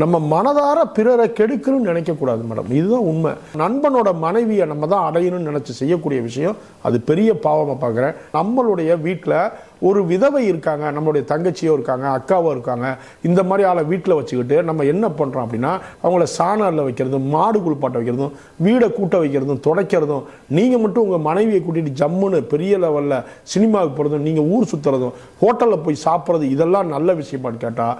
நம்ம மனதார பிறரை கெடுக்கணும்னு நினைக்கக்கூடாது மேடம். இதுதான் உண்மை. நண்பனோட மனைவியை நம்ம தான் அடையணும்னு நினச்சி செய்யக்கூடிய விஷயம். அது பெரிய பாவமாக பார்க்குறேன். நம்மளுடைய வீட்டில் ஒரு விதவை இருக்காங்க நம்மளுடைய தங்கச்சியோ இருக்காங்க அக்காவோ இருக்காங்க. இந்த மாதிரி ஆளை வீட்டில் வச்சுக்கிட்டு நம்ம என்ன பண்ணுறோம் அப்படின்னா அவங்கள சாணரில் வைக்கிறதும் மாடு குளிப்பாட்ட வைக்கிறதும் வீடை கூட்ட வைக்கிறதும் துடைக்கிறதும் நீங்கள் மட்டும் உங்கள் மனைவியை கூட்டிகிட்டு ஜம்முன்னு பெரிய லெவலில் சினிமாவுக்கு போகிறதும் நீங்கள் ஊர் சுற்றுறதும் ஹோட்டலில் போய் சாப்பிட்றது இதெல்லாம் நல்ல விஷயமான்னு கேட்டால்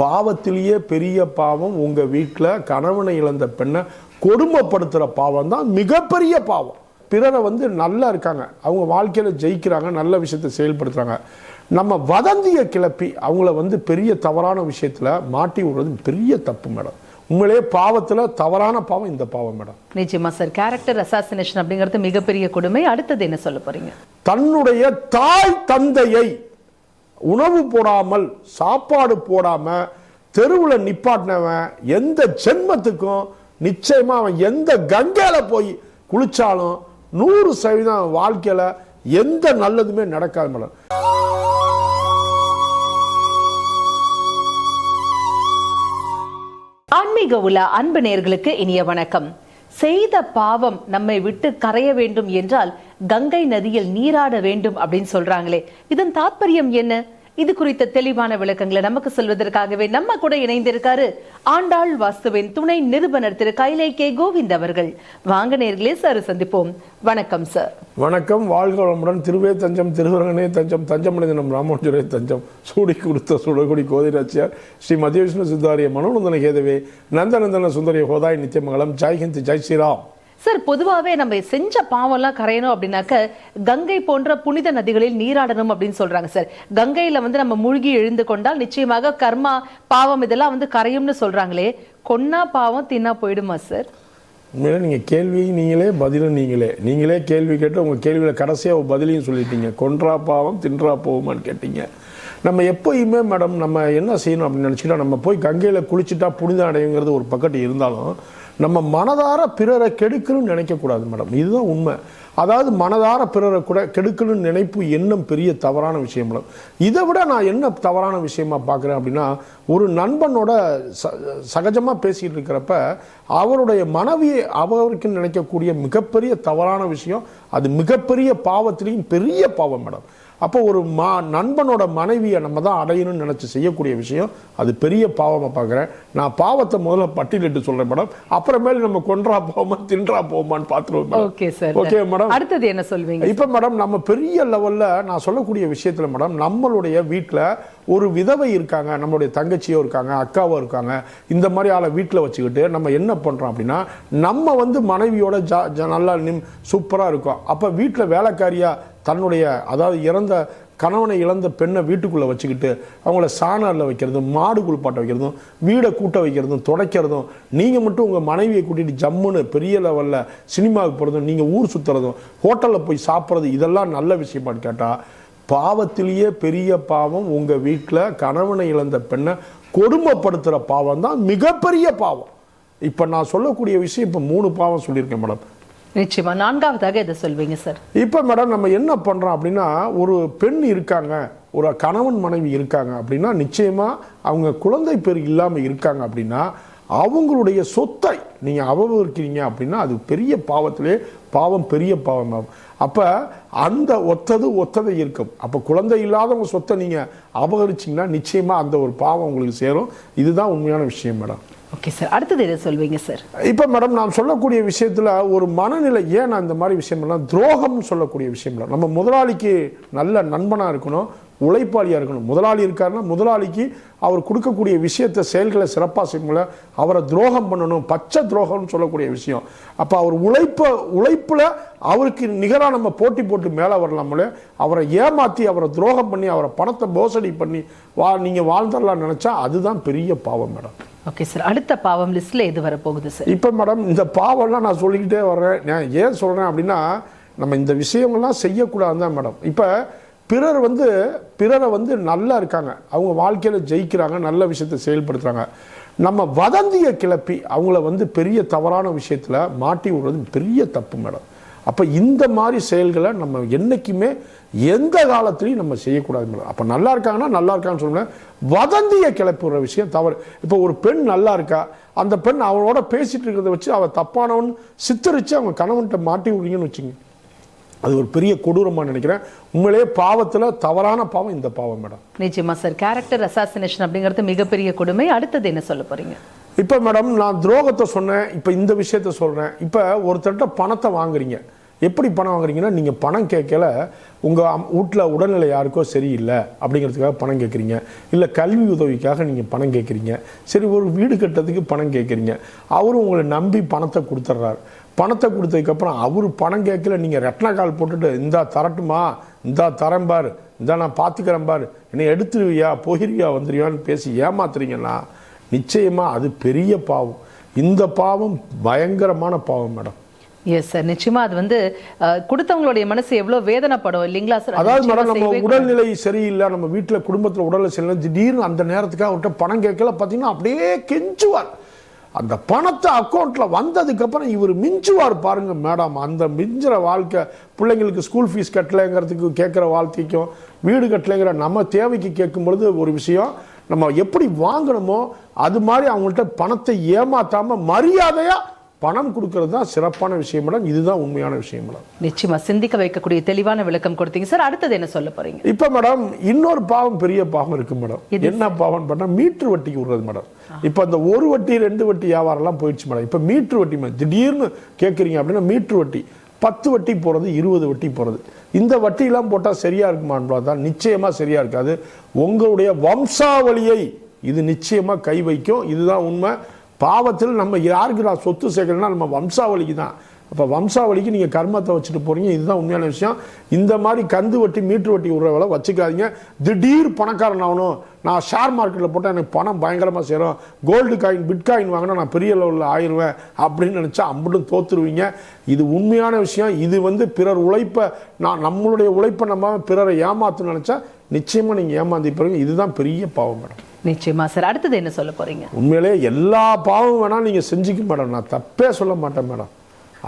பாவத்திலேயே பெரிய பாவம் உங்கள் வீட்டில் கணவனை இழந்த பெண்ணை கொடுமைப்படுத்துகிற பாவம் தான் மிகப்பெரிய பாவம். பிறரை வந்து நல்லா இருக்காங்க. அவங்க வாழ்க்கையில் ஜெயிக்கிறாங்க நல்ல விஷயத்தை செயல்படுத்துகிறாங்க நம்ம வதந்தியை கிளப்பி அவங்கள வந்து பெரிய தவறான விஷயத்தில் மாட்டி விடுறது பெரிய தப்பு மேடம். உண்மையிலேயே பாவத்தில் தவறான பாவம் இந்த பாவம் மேடம். நிச்சயமா சார் கேரக்டர் அசாசினேஷன் அப்படிங்கிறது மிகப்பெரிய கொடுமை. அடுத்தது என்ன சொல்ல போறீங்க? தன்னுடைய தாய் தந்தையை உணவு போடாமல் சாப்பாடு போடாம தெருவில் நிப்பாட்டினவன் எந்த ஜென்மத்துக்கும் நிச்சயமா அவன் எந்த கங்கையில் போய் குளிச்சாலும் நூறு சதவீதம் அவன் வாழ்க்கையில எந்த நல்லதுமே நடக்காது மேடம். ஆன்மீக உலா அன்பு நேர்களுக்கு இனிய வணக்கம். செய்த பாவம் நம்மை விட்டு கரைய வேண்டும் என்றால் கங்கை நதியில் நீராட வேண்டும் அப்படின்னு சொல்றாங்களே. இதன் தாற்பயம் என்ன? இது குறித்த தெளிவான விளக்கங்களை நமக்கு சொல்வதற்காகவே நம்ம கூட இணைந்திருக்காரு ஆண்டாள் வாஸ்துவின் துணை நிறுவனர் திரு கைலை கே கோவிந்த் அவர்கள். வாங்க நேர்களே சார் சந்திப்போம். வணக்கம் சார். வணக்கம். வாழ்க வளமுடன். திருவே தஞ்சம் திருவரங்கனே தஞ்சம் தஞ்சமடைந்தனம் ராமானுஜரே தஞ்சம். சூடி கொடுத்த சுடகுடி கோதிராச்சியார் ஸ்ரீ மத்திய விஷ்ணு சித்தாரிய மனோநந்தன கேதவே நந்தநந்தன சுந்தரிய ஹோதாய் நித்தியமங்கலம். ஜெய்ஹிந்த் ஜெய் ஸ்ரீராம். சார் பொதுவாகவே நம்ம செஞ்ச பாவம்லாம் கரையணும் அப்படின்னாக்க கங்கை போன்ற புனித நதிகளில் நீராடணும் அப்படின்னு சொல்றாங்க சார். கங்கையில வந்து நம்ம மூழ்கி எழுந்து கொண்டால் நிச்சயமாக கர்மா பாவம் இதெல்லாம் வந்து கரையும்னு சொல்றாங்களே. கொன்னா பாவம் தின்னா போயிடுமா சார்? உண்மையில நீங்கள் கேள்வியும் நீங்களே பதிலும் நீங்களே. நீங்களே கேள்வி கேட்டு உங்கள் கேள்வியில் கடைசியாக பதிலையும் சொல்லிட்டீங்க. கொன்றா பாவம் தின்றா போகுமான்னு கேட்டீங்க. நம்ம எப்போயுமே மேடம் நம்ம என்ன செய்யணும் அப்படின்னு நினச்சிக்கிட்டா நம்ம போய் கங்கையில் குளிச்சுட்டா புனித அடையுங்கிறது ஒரு பக்கத்து இருந்தாலும் நம்ம மனதார பிறரை கெடுக்கணும்னு நினைக்கக்கூடாது மேடம். இதுதான் உண்மை. அதாவது மனதார பிறரை கூட கெடுக்கணும்னு நினைப்பு எண்ணம் பெரிய தவறான விஷயம் மேடம். இதை விட நான் என்ன தவறான விஷயமா பார்க்குறேன் அப்படின்னா ஒரு நண்பனோட ச சகஜமாக பேசிகிட்டு இருக்கிறப்ப அவருடைய மனைவியை அவருக்கு நினைக்கக்கூடிய மிகப்பெரிய தவறான விஷயம் அது மிகப்பெரிய பாவத்திலையும் பெரிய பாவம் மேடம். அப்போ ஒரு மா நண்பனோட மனைவியை நம்ம தான் அடையணும்னு நினச்சி செய்யக்கூடிய விஷயம் அது பெரிய பாவமாக பார்க்குறேன். நான் பாவத்தை முதல்ல பட்டியலிட்டு சொல்கிறேன் மேடம். அப்புறமேல நம்ம கொன்றா போமா தின்றா போமான்னு பார்த்துருவோம் ஓகே சார். Okay madam. அடுத்தது என்ன சொல்வீங்க இப்போ மேடம் நம்ம பெரிய லெவலில் நான் சொல்லக்கூடிய விஷயத்தில் மேடம் நம்மளுடைய வீட்டில் ஒரு விதவை இருக்காங்க நம்மளுடைய தங்கச்சியோ இருக்காங்க அக்காவோ இருக்காங்க இந்த மாதிரி ஆளை வீட்டில் வச்சுக்கிட்டு நம்ம என்ன பண்ணுறோம் அப்படின்னா நம்ம வந்து மனைவியோட ஜா நல்லா நிம் சூப்பராக இருக்கும். அப்போ வீட்டில் வேலைக்காரியாக தன்னுடைய அதாவது இறந்த கணவனை இழந்த பெண்ணை வீட்டுக்குள்ளே வச்சுக்கிட்டு அவங்கள சாணாரில் வைக்கிறதும் மாடு குளிப்பாட்ட வைக்கிறதும் வீடை கூட்ட வைக்கிறதும் துடைக்கிறதும் நீங்கள் மட்டும் உங்கள் மனைவியை கூட்டிகிட்டு ஜம்முன்னு பெரிய லெவலில் சினிமாவுக்கு போகிறதும் நீங்கள் ஊர் சுற்றுறதும் ஹோட்டலில் போய் சாப்பிட்றது இதெல்லாம் நல்ல விஷயமான்னு கேட்டால் பாவத்திலேயே பெரிய பாவம் உங்கள் வீட்டில் கணவனை இழந்த பெண்ணை கொடுமைப்படுத்துகிற பாவம் தான் மிகப்பெரிய பாவம். இப்போ நான் சொல்லக்கூடிய விஷயம் இப்போ மூணு பாவம் சொல்லியிருக்கேன் மேடம். நிச்சயமா. நான்காவதாக இதை சொல்வீங்க சார். இப்போ மேடம் நம்ம என்ன பண்ணுறோம் அப்படின்னா ஒரு பெண் இருக்காங்க ஒரு கணவன் மனைவி இருக்காங்க அப்படின்னா நிச்சயமாக அவங்க குழந்தை பேர் இல்லாமல் இருக்காங்க அப்படின்னா அவங்களுடைய சொத்தை நீங்கள் அபகரிக்கிறீங்க அப்படின்னா அது பெரிய பாவத்திலே பாவம் பெரிய பாவம் ஆகும். அப்போ அந்த ஒத்தது ஒத்ததை இருக்கும். அப்போ குழந்தை இல்லாதவங்க சொத்தை நீங்கள் அபகரிச்சிங்கன்னா நிச்சயமாக அந்த ஒரு பாவம் உங்களுக்கு சேரும். இதுதான் உண்மையான விஷயம் மேடம் ஓகே சார் அடுத்தது எதை சொல்வீங்க சார் இப்போ மேடம் நான் சொல்லக்கூடிய விஷயத்தில் ஒரு மனநிலை ஏன் நான் இந்த மாதிரி விஷயம் துரோகம்னு சொல்லக்கூடிய விஷயம்லாம் நம்ம முதலாளிக்கு நல்ல நண்பனாக இருக்கணும் உழைப்பாளியாக இருக்கணும். முதலாளி இருக்காருன்னா முதலாளிக்கு அவர் கொடுக்கக்கூடிய விஷயத்தை செயல்களை சிறப்பாக செய்யணும்ல அவரை துரோகம் பண்ணணும் பச்சை துரோகம்னு சொல்லக்கூடிய விஷயம். அப்போ அவர் உழைப்ப உழைப்பில் அவருக்கு நிகராக நம்ம போட்டி போட்டு மேலே வரலாமலே அவரை ஏமாற்றி அவரை துரோகம் பண்ணி அவரை பணத்தை மோசடி பண்ணி வா நீங்கள் வாழ்ந்துடலாம்னு நினச்சா அதுதான் பெரிய பாவம் மேடம் ஓகே சார் அடுத்த பாவம் லிஸ்ட்ல எது வரப்போகுது சார் இப்போ மேடம் இந்த பாவம்லாம் நான் சொல்லிக்கிட்டே வர்றேன். நான் ஏன் சொல்கிறேன் அப்படின்னா நம்ம இந்த விஷயங்கள்லாம் செய்யக்கூடாது தான் மேடம் இப்போ பிறர் வந்து பிறரை வந்து நல்லா இருக்காங்க. அவங்க வாழ்க்கையில் ஜெயிக்கிறாங்க நல்ல விஷயத்தை செயல்படுத்துகிறாங்க நம்ம வதந்தியை கிளப்பி அவங்கள வந்து பெரிய தவறான விஷயத்தில் மாட்டி விடுறது பெரிய தப்பு மேடம் அப்போ இந்த மாதிரி செயல்களை நம்ம என்னைக்குமே எந்த காலத்துலையும் நம்ம செய்யக்கூடாது மேடம். அப்போ நல்லா இருக்காங்கன்னா நல்லா இருக்கான்னு சொல்லுவேன் வதந்தியை கிளப்புற விஷயம் தவறு. இப்போ ஒரு பெண் நல்லா இருக்கா? அந்த பெண் அவனோட பேசிட்டு இருக்கிறத வச்சு அவ தப்பானவன் சித்தரிச்சு அவங்க கணவன்கிட்ட மாட்டி விடுறீங்கன்னு வச்சுங்க. அது ஒரு பெரிய கொடூரமா நினைக்கிறேன். உண்மையிலேயே பாவத்துல தவறான பாவம் இந்த பாவம் மேடம். நிச்சயமா சார் கேரக்டர் அசாசினேஷன் அப்படிங்கிறது மிகப்பெரிய கொடுமை. அடுத்தது என்ன சொல்ல போறீங்க? இப்போ மேடம் நான் துரோகத்தை சொன்னேன். இப்போ இந்த விஷயத்த சொல்றேன். இப்போ ஒருத்தர்கிட்ட பணத்தை வாங்குறீங்க. எப்படி பணம் வாங்குறீங்கன்னா நீங்கள் பணம் கேட்கல உங்கள் அம்- வீட்ல உடல்நிலை யாருக்கோ சரியில்லை அப்படிங்கிறதுக்காக பணம் கேட்குறீங்க. இல்லை கல்வி உதவிக்காக நீங்கள் பணம் கேட்குறீங்க. சரி ஒரு வீடு கட்டுறதுக்கு பணம் கேட்குறீங்க. அவரும் உங்களை நம்பி பணத்தை கொடுத்துட்றாரு பணத்தை கொடுத்ததுக்கப்புறம் அவர் பணம் கேட்கல நீங்கள் ரெட்டனக்கால் போட்டுட்டு இந்தா தரட்டுமா? இந்தா தரேன் இந்தா நான் பார்த்துக்கிறேன் பார். என்னை எடுத்துருவியா? போகிருவியா வந்துருவியான்னு பேசி ஏமாத்துறீங்கன்னா நிச்சயமாக அது பெரிய பாவம். இந்த பாவம் பயங்கரமான பாவம் மேடம். எஸ் சார் நிச்சயமா அது வந்து கொடுத்தவங்களுடைய மனசு எவ்வளவு வேதனைப்படும் இல்லைங்களா சார் அது அதாவது மேடம் நம்ம. உடல்நிலை சரியில்லை நம்ம வீட்டில் குடும்பத்தில் உடல்நிலை சரியில்லை திடீர்னு அந்த நேரத்துக்கு அவர்கிட்ட பணம் கேட்கல பார்த்தீங்கன்னா அப்படியே கெஞ்சுவார். அந்த பணத்தை அக்கௌண்ட்ல வந்ததுக்கு அப்புறம் இவர் மிஞ்சுவார் பாருங்க மேடம் அந்த மிஞ்சுற வாழ்க்கை பிள்ளைங்களுக்கு ஸ்கூல் ஃபீஸ் கட்டலைங்கிறதுக்கு கேட்குற வாழ்க்கைக்கும் வீடு கட்டலைங்கிற நம்ம தேவைக்கு கேட்கும் பொழுது ஒரு விஷயம் நம்ம எப்படி வாங்கணுமோ அது மாதிரி அவங்கள்ட்ட பணத்தை ஏமாத்தாம மரியாதையா பணம் கொடுக்கறது தான் சிறப்பான விஷயம் மேடம். இதுதான் உண்மையான விஷயம் மேடம். நிச்சயமா சிந்திக்க வைக்கக்கூடிய தெளிவான விளக்கம் கொடுத்தீங்க. சார் அடுத்தது என்ன சொல்ல போறீங்க? இப்ப மேடம் இன்னொரு பாவம் பெரிய பாவம் இருக்கு மேடம். என்ன பாவம் பண்ணா மீட்டர் வட்டிக்கு விடுறது மேடம். இப்ப அந்த ஒரு வட்டி ரெண்டு வட்டி வியாபாரம் எல்லாம் போயிடுச்சு மேடம். இப்ப மீட்டர் வட்டி மேடம். திடீர்னு கேக்குறீங்க அப்படின்னா மீட்டர் வட்டி. பத்து வட்டி போறது இருபது வட்டி போறது. இந்த வட்டியெல்லாம் போட்டா சரியா இருக்குமான்னு தான் நிச்சயமா சரியா இருக்காது. உங்களுடைய வம்சாவளியை இது நிச்சயமா கை வைக்கும். இதுதான் உண்மை. பாவத்தில் நம்ம யாருக்கு நான் சொத்து சேர்க்கணும்னா நம்ம வம்சாவளிக்கு தான். அப்போ வம்சாவளிக்கு நீங்கள் கர்மத்தை வச்சுட்டு போகிறீங்க இதுதான் உண்மையான விஷயம். இந்த மாதிரி கந்து வட்டி மீட்டர் வட்டி விடுறவளை வச்சுக்காதீங்க. திடீர் பணக்காரன் ஆகணும். நான் ஷேர் மார்க்கெட்டில் போட்டால் எனக்கு பணம் பயங்கரமாக சேரும். கோல்டு காயின் பிட்காயின் வாங்கினா நான் பெரிய லெவலில் ஆயிடுவேன் அப்படின்னு நினச்சா அம்பட்டும் தோத்துருவீங்க. இது உண்மையான விஷயம். இது வந்து பிறர் உழைப்பை நான் நம்மளுடைய உழைப்பை நம்ம பிறரை ஏமாத்து நினச்சா நிச்சயமாக நீங்கள் ஏமாந்தி போகிறீங்க இதுதான் பெரிய பாவம் மேடம். நிச்சயமா. சார் அடுத்தது என்ன சொல்ல போறீங்க? உண்மையிலே எல்லா பாவம் வேணால் நீங்க செஞ்சுக்க மேடம் நான் தப்பே சொல்ல மாட்டேன் மேடம்.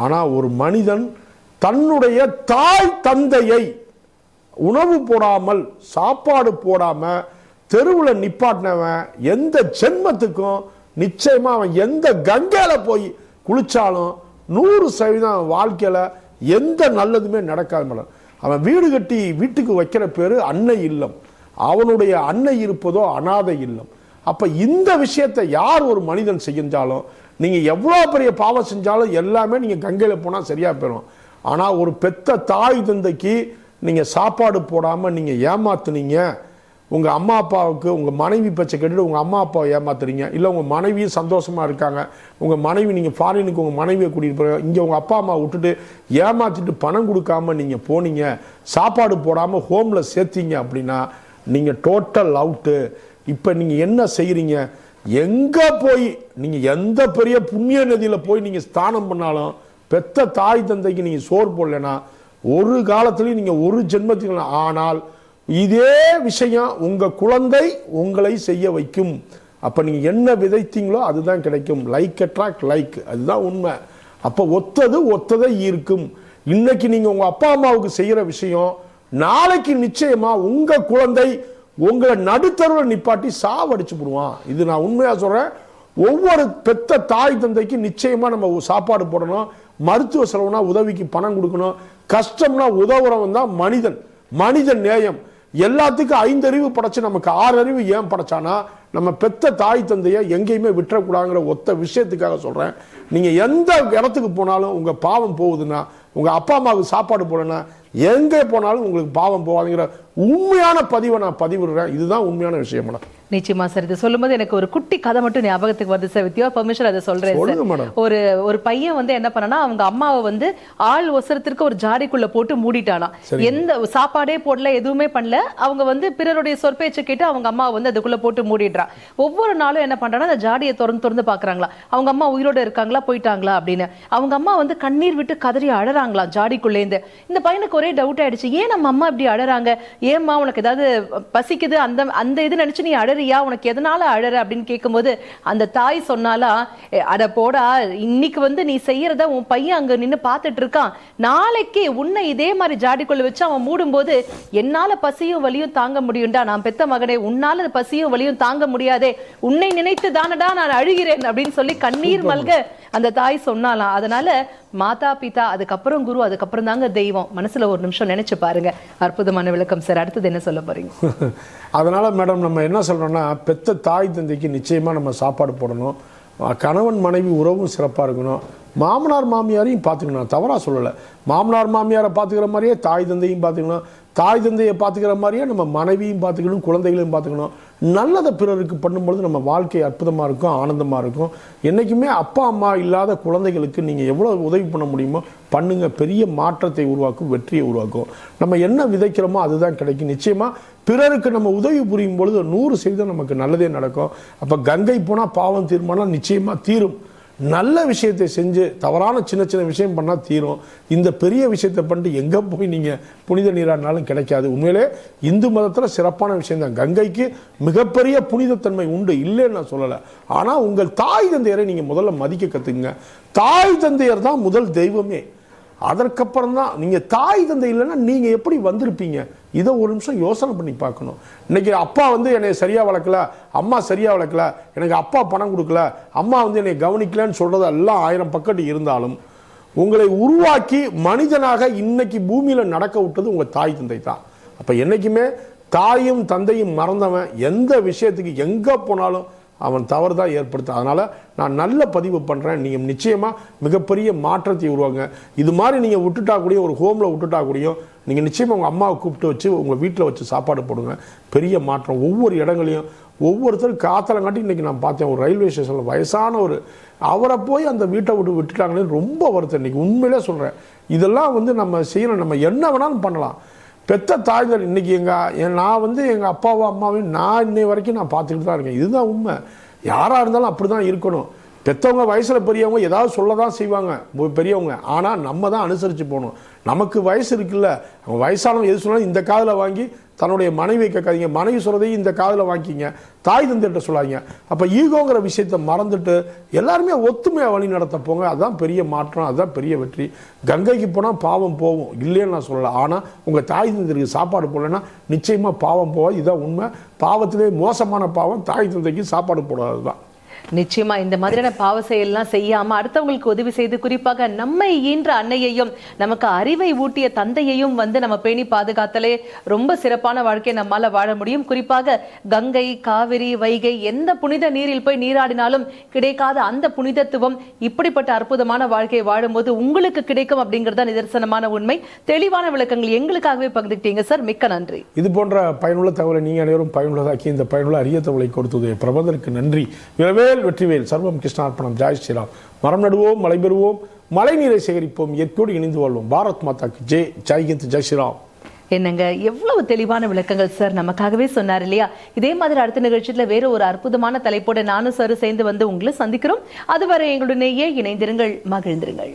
ஆனால் ஒரு மனிதன் தன்னுடைய தாய் தந்தையை உணவு போடாமல் சாப்பாடு போடாமல் தெருவில் நிப்பாட்டினவன் எந்த ஜென்மத்துக்கும் நிச்சயமாக அவன் எந்த கங்கையில் போய் குளித்தாலும் நூறு சதவீதம் அவன் எந்த நல்லதுமே நடக்காது மேடம். அவன் வீடு கட்டி வீட்டுக்கு வைக்கிற பேர் அன்னை இல்லம். அவனுடைய அன்னை இருப்பதோ அனாதை இல்லம். அப்போ இந்த விஷயத்தை யார் ஒரு மனிதன் செஞ்சாலும் நீங்கள் எவ்வளோ பெரிய பாவம் செஞ்சாலும் எல்லாமே நீங்கள் கங்கையில் போனால் சரியாக போயிடும் ஆனால் ஒரு பெத்த தாய் தந்தைக்கு நீங்கள் சாப்பாடு போடாமல் நீங்கள் ஏமாத்துனீங்க உங்கள் அம்மா அப்பாவுக்கு உங்கள் மனைவி பேச்சை கேட்டுட்டு உங்கள் அம்மா அப்பாவை ஏமாத்துறீங்க இல்லை உங்கள் மனைவியும் சந்தோஷமாக இருக்காங்க உங்கள் மனைவி நீங்கள் ஃபாரினுக்கு உங்கள் மனைவியை கூட்டிகிட்டு போறீங்க இங்கே உங்கள் அப்பா அம்மா விட்டுட்டு ஏமாற்றிட்டு பணம் கொடுக்காம நீங்கள் போனீங்க சாப்பாடு போடாமல் ஹோமில் சேர்த்தீங்க அப்படின்னா நீங்கள் டோட்டல் அவுட்டு இப்போ நீங்கள் என்ன செய்கிறீங்க எங்கே போய் நீங்கள் எந்த பெரிய புண்ணிய நதியில் போய் நீங்கள் ஸ்தானம் பண்ணாலும் பெத்த தாய் தந்தைக்கு நீங்கள் சோறு போடலைன்னா ஒரு காலத்துலேயும் நீங்கள் ஒரு ஜென்மத்துக்கு ஆனால் இதே விஷயம் உங்கள் குழந்தை உங்களை செய்ய வைக்கும். அப்போ நீங்கள் என்ன விதைத்தீங்களோ அதுதான் கிடைக்கும். லைக் அட்ராக்ட் லைக் அதுதான் உண்மை. அப்போ ஒத்தது ஒத்ததை ஈர்க்கும். இன்னைக்கு நீங்கள் உங்கள் அப்பா அம்மாவுக்கு செய்கிற விஷயம் நாளைக்கு நிச்சயமா உங்க குழந்தை உங்களை நடுத்தருவில் நிப்பாட்டி சாவடிச்சு போடுவான். இது நான் உண்மையா சொல்றேன். ஒவ்வொரு பெத்த தாய் தந்தைக்கு நிச்சயமா நம்ம சாப்பாடு போடணும். மருத்துவ செலவுனா உதவிக்கு பணம் கொடுக்கணும். கஷ்டம்னா உதவுறவன் தான் மனிதன். மனித நேயம். எல்லாத்துக்கும் ஐந்தறிவு படைச்சு நமக்கு ஆறு அறிவு ஏன் படைச்சானா நம்ம பெத்த தாய் தந்தையை எங்கேயுமே விட்டுறக்கூடாங்கிற ஒத்த விஷயத்துக்காக சொல்றேன். நீங்க எந்த இடத்துக்கு போனாலும் உங்க பாவம் போகுதுன்னா உங்க அப்பா அம்மாவுக்கு சாப்பாடு போடணும் எங்கே போனாலும் உங்களுக்கு பாவம் போகாதுங்கிற உண்மையான பதிவை நான் பதிவிடுறேன். இதுதான் உண்மையான விஷயம் மேடம். நிச்சயமா சார். இது சொல்லும்போது எனக்கு ஒரு குட்டி கதை மட்டும் ஞாபகத்துக்கு வருது சார். வித்யா பர்மிஷன் அதை சொல்றேன் சார். ஒரு ஒரு பையன் வந்து என்ன பண்ணனா அவங்க அம்மாவை வந்து ஆள் ஒசரத்திற்கு ஒரு ஜாடிக்குள்ள போட்டு மூடிட்டானா. எந்த சாப்பாடே போடல எதுவுமே பண்ணல. அவங்க வந்து பிறருடைய சொற்பேச்சை கேட்டு அவங்க அம்மா வந்து அதுக்குள்ள போட்டு மூடிடுறா. ஒவ்வொரு நாளும் என்ன பண்றாங்கன்னா அந்த ஜாடியை திறந்து திறந்து பாக்குறாங்களா அவங்க அம்மா உயிரோட இருக்காங்களா போயிட்டாங்களா அப்படின்னு. அவங்க அம்மா வந்து கண்ணீர் விட்டு கதறி அழறாங்களா ஜாடிக்குள்ளேந்து. இந்த பையனுக்கு ஒரே டவுட் ஆயிடுச்சு. ஏன் நம்ம அம்மா இப்படி அழறாங்க? ஏம்மா உனக்கு ஏதாவது பசிக்குது? அந்த அந்த இது நினைச்சு நீ அழறியா அழறியா உனக்கு எதனால அழற அப்படின்னு கேட்கும்போது அந்த தாய் சொன்னாலா "ஏ, அட போடா இன்னைக்கு வந்து நீ செய்யறத உன் பையன் அங்க நின்னு பார்த்துட்டு இருக்கான். நாளைக்கு உன்னை இதே மாதிரி ஜாடிக்குள்ள வச்சு அவன் மூடும்போது என்னால பசியும் வலியும் தாங்க முடியும்டா. நான் பெத்த மகனே உன்னால பசியும் வலியும் தாங்க முடியாதே. உன்னை நினைத்து தானடா நான் அழுகிறேன். அப்படின்னு சொல்லி கண்ணீர் மல்க அந்த தாய் சொன்னாலாம் அதனால மாதா பிதா அதுக்கப்புறம் குரு அதுக்கப்புறம் தாங்க தெய்வம். மனசுல ஒரு நிமிஷம் நினைச்சு பாருங்க. அற்புதமான விளக்கம் சார். அடுத்தது என்ன சொல்ல போறீங்க? அதனால மேடம் நம்ம என்ன சொல்றோம்னா பெத்த தாய் தந்தைக்கு நிச்சயமா நம்ம சாப்பாடு போடணும். கணவன் மனைவி உறவும் சிறப்பாக இருக்கணும். மாமனார் மாமியாரையும் பார்த்துக்கணும் தவறாக சொல்லலை. மாமனார் மாமியாரை பார்த்துக்கிற மாதிரியே தாய் தந்தையும் பார்த்துக்கணும் தாய் தந்தையை பார்த்துக்கிற மாதிரியே நம்ம மனைவியும் பார்த்துக்கணும் குழந்தைகளையும் பார்த்துக்கணும் நல்லதை பிறருக்கு பண்ணும்பொழுது நம்ம வாழ்க்கை அற்புதமாக இருக்கும் ஆனந்தமாக இருக்கும். என்றைக்குமே அப்பா அம்மா இல்லாத குழந்தைகளுக்கு நீங்கள் எவ்வளோ உதவி பண்ண முடியுமோ பண்ணுங்கள் பெரிய மாற்றத்தை உருவாக்கும் வெற்றியை உருவாக்கும். நம்ம என்ன விதைக்கிறோமோ அதுதான் கிடைக்கும். நிச்சயமாக பிறருக்கு நம்ம உதவி புரியும் பொழுது நூறு செய்தால் நமக்கு நல்லதே நடக்கும். அப்போ கங்கை போனால் பாவம் தீர்மானம் நிச்சயமாக தீரும். நல்ல விஷயத்தை செஞ்சு தவறான சின்ன சின்ன விஷயம் பண்ணால் தீரும். இந்த பெரிய விஷயத்தை பண்ணிட்டு எங்கே போய் நீங்கள் புனித நீராடினாலும் கிடைக்காது. உண்மையிலே இந்து மதத்தில் சிறப்பான விஷயம் தான் கங்கைக்கு மிகப்பெரிய புனிதத்தன்மை உண்டு. இல்லைன்னு நான் சொல்லலை. ஆனால் உங்கள் தாய் தந்தையரை நீங்கள் முதல்ல மதிக்க கற்றுக்குங்க தாய் தந்தையர் தான் முதல் தெய்வமே. அதற்கப்புறம் தான் நீங்கள் தாய் தந்தை இல்லைன்னா நீங்கள் எப்படி வந்திருப்பீங்க? இதை ஒரு நிமிஷம் யோசனை பண்ணி பார்க்கணும். இன்னைக்கு அப்பா வந்து என்னை சரியாக வளர்க்கல அம்மா சரியாக வளர்க்கல எனக்கு அப்பா பணம் கொடுக்கல அம்மா வந்து என்னை கவனிக்கலன்னு சொல்கிறது எல்லாம் ஆயிரம் பக்கத்து இருந்தாலும் உங்களை உருவாக்கி மனிதனாக இன்னைக்கு பூமியில் நடக்க விட்டது உங்கள் தாய் தந்தை தான். அப்போ என்னைக்குமே தாயும் தந்தையும் மறந்தவன் எந்த விஷயத்துக்கு எங்கே போனாலும் அவன் தவறு தான் ஏற்படுத்த அதனால் நான் நல்ல பதிவு பண்ணுறேன் நீங்கள் நிச்சயமாக மிகப்பெரிய மாற்றத்தை உருவாங்க இது மாதிரி நீங்கள் விட்டுட்டா கூடிய ஒரு ஹோமில் விட்டுட்டா கூடியும் நீங்கள் நிச்சயமாக உங்கள் அம்மாவை கூப்பிட்டு வச்சு உங்கள் வீட்டில் வச்சு சாப்பாடு போடுங்க. பெரிய மாற்றம். ஒவ்வொரு இடங்களையும் ஒவ்வொருத்தரும் காத்தலங்காட்டி இன்றைக்கி நான் பார்த்தேன் ஒரு ரயில்வே ஸ்டேஷனில் வயசான ஒரு அவரை போய் அந்த வீட்டை விட்டு விட்டுட்டாங்களேன்னு ரொம்ப வருத்தம். இன்றைக்கி உண்மையிலே சொல்கிறேன் இதெல்லாம் வந்து நம்ம செய்யணும். நம்ம என்ன வேணாலும் பண்ணலாம். பெத்த தாய்கள் இன்னைக்கு எங்கள் நான் வந்து எங்கள் அப்பாவும் அம்மாவையும் நான் இன்னை வரைக்கும் நான் பார்த்துக்கிட்டு தான் இருக்கேன். இதுதான் உண்மை. யாராக இருந்தாலும் அப்படி தான் இருக்கணும். பெற்றவங்க வயசில் பெரியவங்க ஏதாவது சொல்ல தான் செய்வாங்க பெரியவங்க. ஆனால் நம்ம தான் அனுசரித்து போகணும். நமக்கு வயசு இருக்குல்ல. அவங்க வயசானவங்க எது சொன்னாலும் இந்த காதில் வாங்கி தன்னுடைய மனைவியை கேட்காதீங்க. மனைவி சொல்கிறதையும் இந்த காதில் வாங்கிக்கிங்க. தாய் தந்தைகிட்ட சொல்லாதீங்க. அப்போ ஈகோங்கிற விஷயத்தை மறந்துட்டு எல்லாருமே ஒத்துமையாக வழி நடத்த போங்க. அதுதான் பெரிய மாற்றம் அதுதான் பெரிய வெற்றி. கங்கைக்கு போனால் பாவம் போகும். இல்லைன்னு நான் சொல்லலை. ஆனால் உங்கள் தாய் தந்தைக்கு சாப்பாடு போடலைன்னா நிச்சயமாக பாவம் போவாது இதுதான் உண்மை. பாவத்திலே மோசமான பாவம் தாய் தந்தைக்கு சாப்பாடு போடாது தான் நிச்சயமா இந்த மாதிரியான பாவ செயல்லாம் செய்யாம அடுத்தவங்களுக்கு உதவி செய்து குறிப்பாக நம்மை ஈன்ற அன்னையையும் நமக்கு அறிவை ஊட்டிய தந்தையையும் வந்து நம்ம பேணி பாதுகாத்தலே ரொம்ப சிறப்பான வாழ்க்கையை நம்மால வாழ முடியும். குறிப்பாக கங்கை காவிரி வைகை எந்த புனித நீரில் போய் நீராடினாலும் கிடைக்காத அந்த புனிதத்துவம் இப்படிப்பட்ட அற்புதமான வாழ்க்கையை வாழும்போது உங்களுக்கு கிடைக்கும் அப்படிங்கறத நிதர்சனமான உண்மை. தெளிவான விளக்கங்கள் எங்களுக்காகவே பகிர்ந்துக்கிட்டீங்க சார். மிக்க நன்றி. இது போன்ற பயனுள்ள தகவலை நீங்க அனைவரும் பயனுள்ளதாக்கி இந்த பயனுள்ள அரிய தகவலை கொடுத்தது. பிரபந்தருக்கு நன்றி. விரவேல் வெற்றிவேல் சர்வம் கிருஷ்ணார்ப்பணம் ஜாய் ஸ்ரீராம். மரம் நடுவோம் மழை பெறுவோம் மழை நீரை சேகரிப்போம் இயற்கையோடு இணைந்து வாழ்வோம். பாரத் மாதாக்கு ஜெய் ஜெய்ஹிந்த் ஜெய் ஸ்ரீராம். என்னங்க எவ்வளவு தெளிவான விளக்கங்கள் சார் நமக்காகவே சொன்னார் இல்லையா? இதே மாதிரி அடுத்த நிகழ்ச்சியில் வேற ஒரு அற்புதமான தலைப்போட நானும் சார் சேர்ந்து வந்து உங்களை சந்திக்கிறோம். அதுவரை எங்களுடனேயே இணைந்திருங்கள் மகிழ்ந்திருங்கள்.